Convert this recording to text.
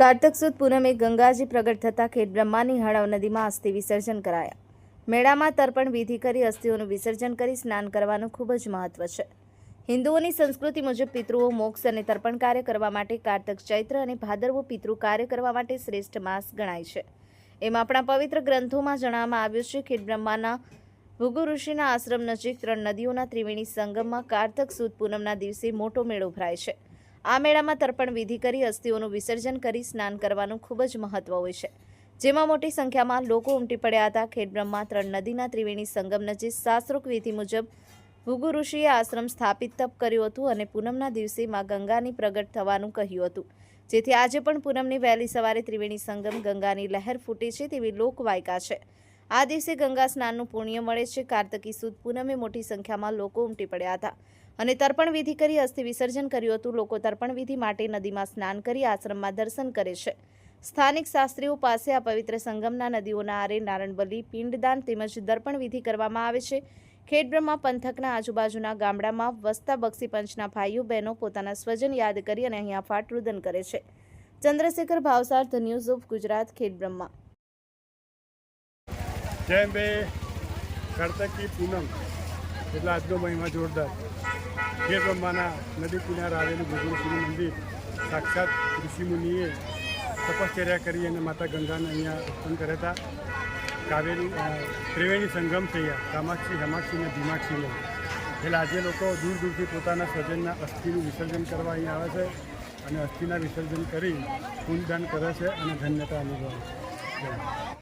કારતક સુદ પૂનમે ગંગાજી પ્રગટ થતાં ખેડ બ્રહ્માની હળવ નદીમાં અસ્થિ વિસર્જન કરાયા. મેળામાં તર્પણ વિધિ કરી અસ્થિઓનું વિસર્જન કરી સ્નાન કરવાનું ખૂબ જ મહત્વ છે. હિન્દુઓની સંસ્કૃતિ મુજબ પિતૃઓ મોક્ષ અને તર્પણ કાર્ય કરવા માટે કારતક ચૈત્ર અને ભાદરવો પિતૃ કાર્ય કરવા માટે શ્રેષ્ઠ માસ ગણાય છે. એમ આપણા પવિત્ર ગ્રંથોમાં જણાવવામાં આવ્યું છે ખેડ બ્રહ્માના ભૃગુ ઋષિના આશ્રમ નજીક ત્રણ નદીઓના ત્રિવેણી સંગમમાં કારતક સુદ પૂનમના દિવસે મોટો મેળો ભરાય છે. આ મેળામાં તર્પણ વિધિ કરી અસ્થિઓનું વિસર્જન કરી સ્નાન કરવાનું ખૂબ જ મહત્વ હોય છે. જેમાં મોટી સંખ્યામાં લોકો ઉમટી પડ્યા હતા. ખેડબ્રહ્મા ત્રણ નદીના ત્રિવેણી સંગમ નજીક શાસ્ત્રોક વિધિ મુજબ ભૃગુ ઋષિએ આશ્રમ સ્થાપિત તપ કર્યું હતું અને પૂનમના દિવસે માં ગંગાની પ્રગટ થવાનું કહ્યું હતું. જેથી આજે પણ પૂનમની વહેલી સવારે ત્રિવેણી સંગમ ગંગાની લહેર ફૂટે છે તેવી લોકવાયકા છે. આ દિવસે ગંગા સ્નાનનું પુણ્ય મળે છે. કાર્તકી સુદ પૂનમે મોટી સંખ્યામાં લોકો ઉમટી પડ્યા હતા. અને તર્પણ વિધિ કરી અસ્થિ વિસર્જન કર્યું હતું. લોકો તર્પણ વિધિ માટે નદીમાં સ્નાન કરી આશ્રમમાં દર્શન કરે છે. સ્થાનિક શાસ્ત્રીઓ પાસે આ પવિત્ર સંગમના નદીઓના આરે નારણબલી, પિંડદાન તેમજ દર્પણ વિધિ કરવામાં આવે છે. ખેડબ્રહ્મા પંથકના આજુબાજુના ગામડામાં વસતા બક્ષી પંચના ભાઈઓ, બહેનો પોતાના સ્વજન યાદ કરી અને અહીંયા ફાટ રુદન કરે છે. Chandrashekhar Bhavsar, The News of Gujarat, Khedbrahma. જય બે કાર્તકી પૂનમ. એટલે આજનો મહિમા જોરદાર. ખેર બ્રહ્માના નદી કિનારે આવેલું ભગવાન મંદિર, સાક્ષાત ઋષિમુનિએ તપશ્ચર્યા કરી અને માતા ગંગાને અહીંયા ઉત્પન્ન કર્યા હતા. કાવેરી ત્રિવેણી સંગમ થયા કામાક્ષી, હમાક્ષી અને ભીમાક્ષીનો એટલે આજે લોકો દૂર દૂરથી પોતાના સ્વજનના અસ્થિનું વિસર્જન કરવા અહીંયા આવે છે અને અસ્થિના વિસર્જન કરી પૂનદાન કરે છે અને ધન્યતા અનુભવે છે.